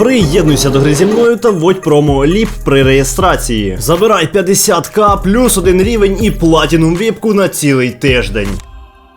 Приєднуйся до гри зі мною та вводь промо ліп при реєстрації. Забирай 50к плюс один рівень і платінум віпку на цілий тиждень.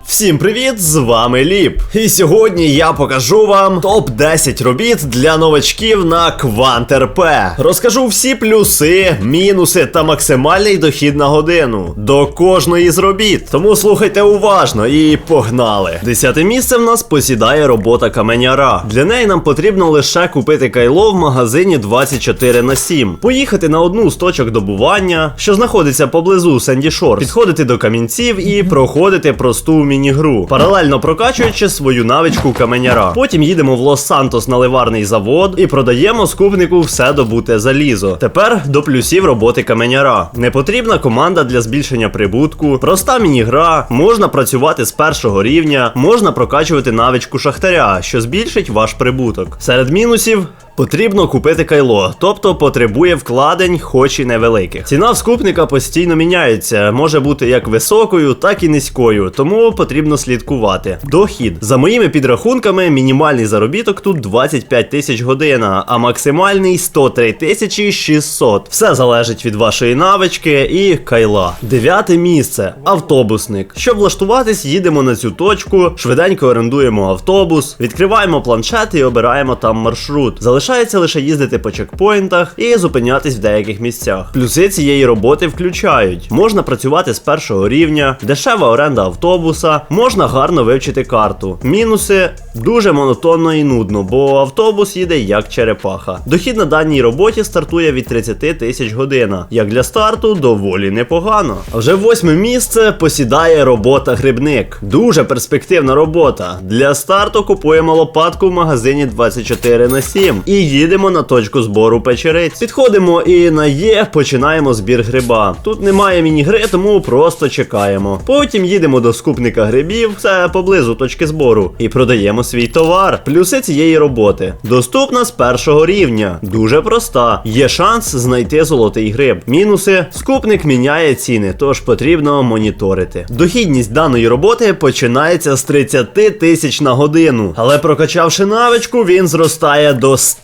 Всім привіт! З вами Ліп. І сьогодні я покажу вам топ-10 робіт для новачків на QuantRP. Розкажу всі плюси, мінуси та максимальний дохід на годину до кожної з робіт. Тому слухайте уважно і погнали. Десяте місце в нас посідає робота каменяра. Для неї нам потрібно лише купити кайло в магазині 24 на 7, поїхати на одну з точок добування, що знаходиться поблизу Сенді Шор, підходити до камінців і проходити просту міні-гру, паралельно прокачуючи свою навичку каменяра. Потім їдемо в Лос-Сантос на ливарний завод і продаємо скупнику все добуте залізо. Тепер до плюсів роботи каменяра. Не потрібна команда для збільшення прибутку, проста міні-гра, можна працювати з першого рівня, можна прокачувати навичку шахтаря, що збільшить ваш прибуток. Серед мінусів. Потрібно купити кайло, тобто потребує вкладень, хоч і невеликих. Ціна в скупника постійно міняється, може бути як високою, так і низькою, тому потрібно слідкувати. Дохід. За моїми підрахунками, мінімальний заробіток тут 25 тисяч година, а максимальний 103 тисячі 600. Все залежить від вашої навички і кайла. Дев'яте місце автобусник. Щоб влаштуватись, їдемо на цю точку, швиденько орендуємо автобус, відкриваємо планшет і обираємо там маршрут. Залишається лише їздити по чекпоінтах і зупинятись в деяких місцях. Плюси цієї роботи включають: можна працювати з першого рівня, дешева оренда автобуса, можна гарно вивчити карту. Мінуси дуже монотонно і нудно, бо автобус їде як черепаха. Дохід на даній роботі стартує від 30 тисяч година. Як для старту, доволі непогано. А вже восьме місце посідає робота грибник. Дуже перспективна робота. Для старту купуємо лопатку в магазині 24 на 7 і їдемо на точку збору печериць. Підходимо і на Є починаємо збір гриба. Тут немає міні-гри, тому просто чекаємо. Потім їдемо до скупника грибів, це поблизу точки збору, і продаємо свій товар. Плюси цієї роботи. Доступна з першого рівня. Дуже проста. Є шанс знайти золотий гриб. Мінуси: скупник міняє ціни, тож потрібно моніторити. Дохідність даної роботи починається з 30 тисяч на годину, але прокачавши навичку, він зростає до 100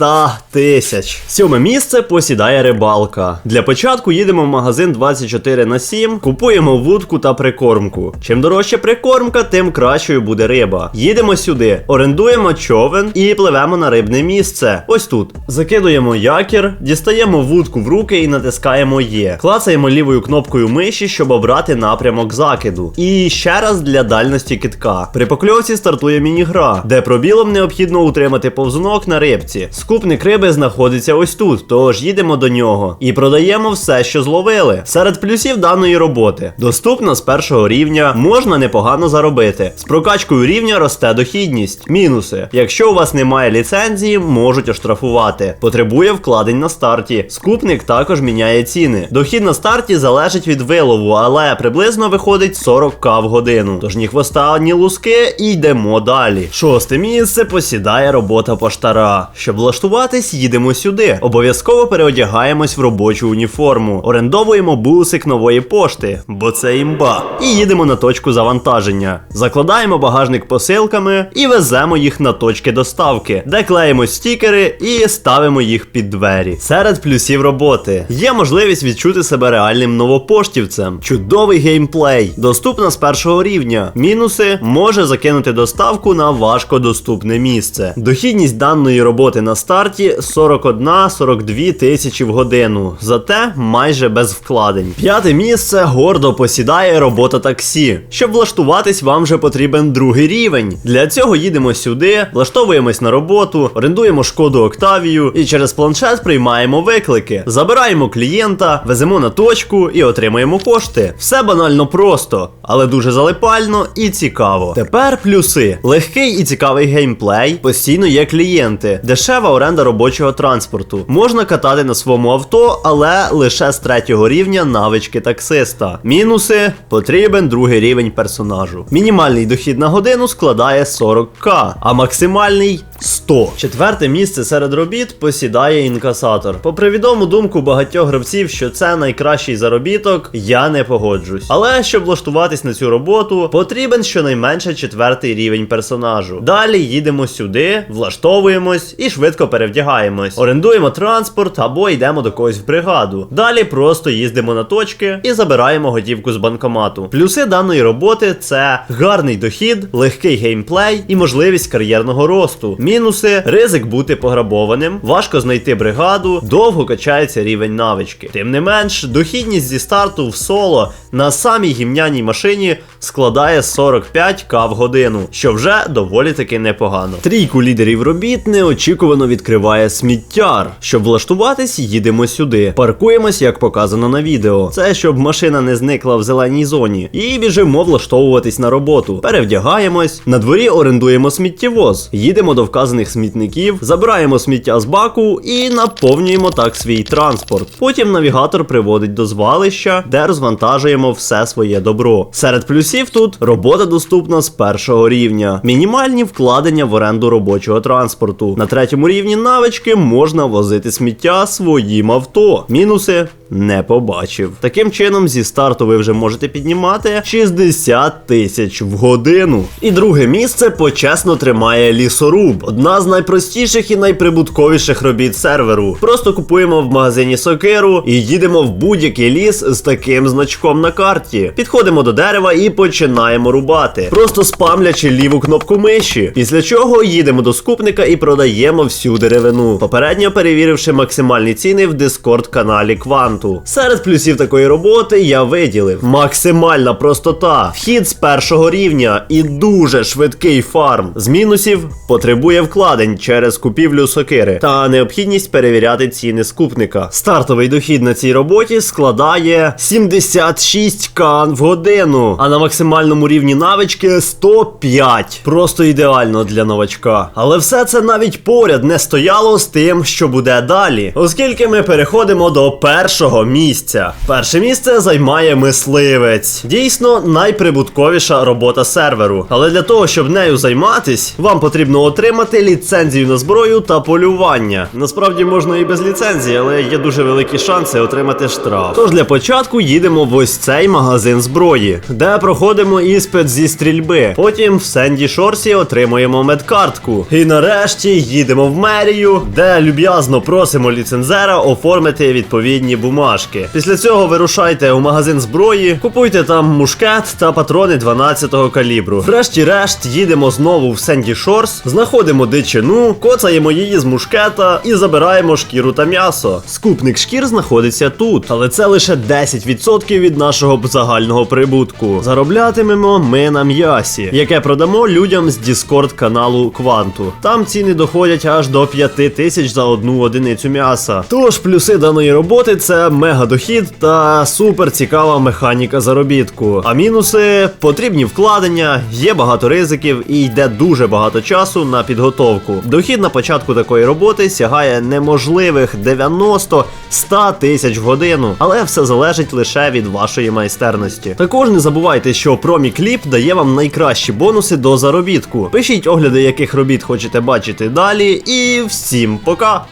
тисяч. Сьоме місце посідає рибалка. Для початку їдемо в магазин 24 на 7, купуємо вудку та прикормку. Чим дорожча прикормка, тим кращою буде риба. Їдемо сюди, орендуємо човен і пливемо на рибне місце. Ось тут. Закидуємо якір, дістаємо вудку в руки і натискаємо Є. Клацаємо лівою кнопкою миші, щоб обрати напрямок закиду. І ще раз для дальності китка. При покльовці стартує міні-гра, де пробілом необхідно утримати повзунок на рибці. Скупник риби знаходиться ось тут, тож їдемо до нього і продаємо все, що зловили. Серед плюсів даної роботи доступна з першого рівня, можна непогано заробити. З прокачкою рівня росте дохідність. Мінуси. Якщо у вас немає ліцензії, можуть оштрафувати. Потребує вкладень на старті. Скупник також міняє ціни. Дохід на старті залежить від вилову, але приблизно виходить 40к в годину. Тож ні хвоста, ні луски і йдемо далі. Шосте місце посідає робота поштара. Щоб влаштуватись, їдемо сюди. Обов'язково переодягаємось в робочу уніформу, орендовуємо бусик нової пошти, бо це імба. І їдемо на точку завантаження. Закладаємо багажник посилками і веземо їх на точки доставки, де клеїмо стікери і ставимо їх під двері. Серед плюсів роботи є можливість відчути себе реальним новопоштівцем. Чудовий геймплей, доступна з першого рівня. Мінуси може закинути доставку на важкодоступне місце. Дохідність даної роботи на старті 41-42 тисячі в годину, зате майже без вкладень. П'яте місце гордо посідає робота таксі. Щоб влаштуватись, вам вже потрібен другий рівень. Для цього їдемо сюди, влаштовуємось на роботу, орендуємо шкоду Октавію і через планшет приймаємо виклики. Забираємо клієнта, веземо на точку і отримуємо кошти. Все банально просто, але дуже залипально і цікаво. Тепер плюси: легкий і цікавий геймплей, постійно є клієнти, дешева оренда робочого транспорту. Можна катати на своєму авто, але лише з третього рівня навички таксиста. Мінуси потрібен другий рівень персонажу. Мінімальний дохід на годину складає 40к, а максимальний 100. Четверте місце серед робіт посідає інкасатор. Попри відому думку багатьох гравців, що це найкращий заробіток, я не погоджусь. Але щоб влаштуватись на цю роботу, потрібен щонайменше четвертий рівень персонажу. Далі їдемо сюди, влаштовуємось і швидко перевдягаємось, орендуємо транспорт або йдемо до когось в бригаду. Далі просто їздимо на точки і забираємо готівку з банкомату. Плюси даної роботи це гарний дохід, легкий геймплей і можливість кар'єрного росту. Мінуси ризик бути пограбованим, важко знайти бригаду, довго качається рівень навички. Тим не менш, дохідність зі старту в соло на самій гімняній машині складає 45к в годину, що вже доволі таки непогано. Трійку лідерів робіт неочікувано відкриває сміттяр. Щоб влаштуватись, їдемо сюди. Паркуємось, як показано на відео. Це щоб машина не зникла в зеленій зоні. І біжимо влаштовуватись на роботу. Перевдягаємось, на дворі орендуємо сміттєвоз, їдемо до вказаних смітників, забираємо сміття з баку і наповнюємо так свій транспорт. Потім навігатор приводить до звалища, де розвантажуємо все своє добро. Серед плюсів тут робота доступна з першого рівня, мінімальні вкладення в оренду робочого транспорту. На третьому рівні навички можна возити сміття своїм авто. Мінуси не побачив. Таким чином, зі старту ви вже можете піднімати 60 тисяч в годину. І друге місце почесно тримає лісоруб. Одна з найпростіших і найприбутковіших робіт серверу. Просто купуємо в магазині сокиру і їдемо в будь-який ліс з таким значком на карті. Підходимо до дерева і починаємо рубати, просто спамлячи ліву кнопку миші. Після чого їдемо до скупника і продаємо всю деревину, попередньо перевіривши максимальні ціни в дискорд каналі Кванту. Серед плюсів такої роботи я виділив максимальна простота, вхід з першого рівня і дуже швидкий фарм. З мінусів потребує вкладень через купівлю сокири та необхідність перевіряти ціни скупника. Стартовий дохід на цій роботі складає 76 кан в годину, а на максимальному рівні навички 105. Просто ідеально для новачка. Але все це навіть поряд не стояло з тим, що буде далі, оскільки ми переходимо до першого місця. Перше місце займає мисливець. Дійсно найприбутковіша робота серверу. Але для того, щоб нею займатись, вам потрібно отримати ліцензію на зброю та полювання. Насправді можна і без ліцензії, але є дуже великі шанси отримати штраф. Тож для початку їдемо в ось цей магазин зброї, де проходимо іспит зі стрільби. Потім в Сенді Шорсі отримуємо медкартку. І нарешті їдемо в мерію, де люб'язно просимо ліцензера оформити відповідні бумажки. Після цього вирушайте у магазин зброї, купуйте там мушкет та патрони 12-го калібру. Врешті-решт їдемо знову в Сенді Шорс, знаходимо дичину, коцаємо її з мушкета і забираємо шкіру та м'ясо. Скупник шкір знаходиться тут, але це лише 10% від нашого загального прибутку. Зароблятимемо ми на м'ясі, яке продамо людям з Discord каналу Кванту. Там ціни доходять аж до 5 тисяч за одну одиницю м'яса. Тож плюси даної роботи це мега дохід та супер цікава механіка заробітку. А мінуси потрібні вкладення, є багато ризиків і йде дуже багато часу на підготовку. Дохід на початку такої роботи сягає неможливих 90-100 тисяч в годину, але все залежить лише від вашої майстерності. Також не забувайте, що Промікліп дає вам найкращі бонуси до заробітку. Пишіть огляди, яких робіт хочете бачити далі, і всім пока!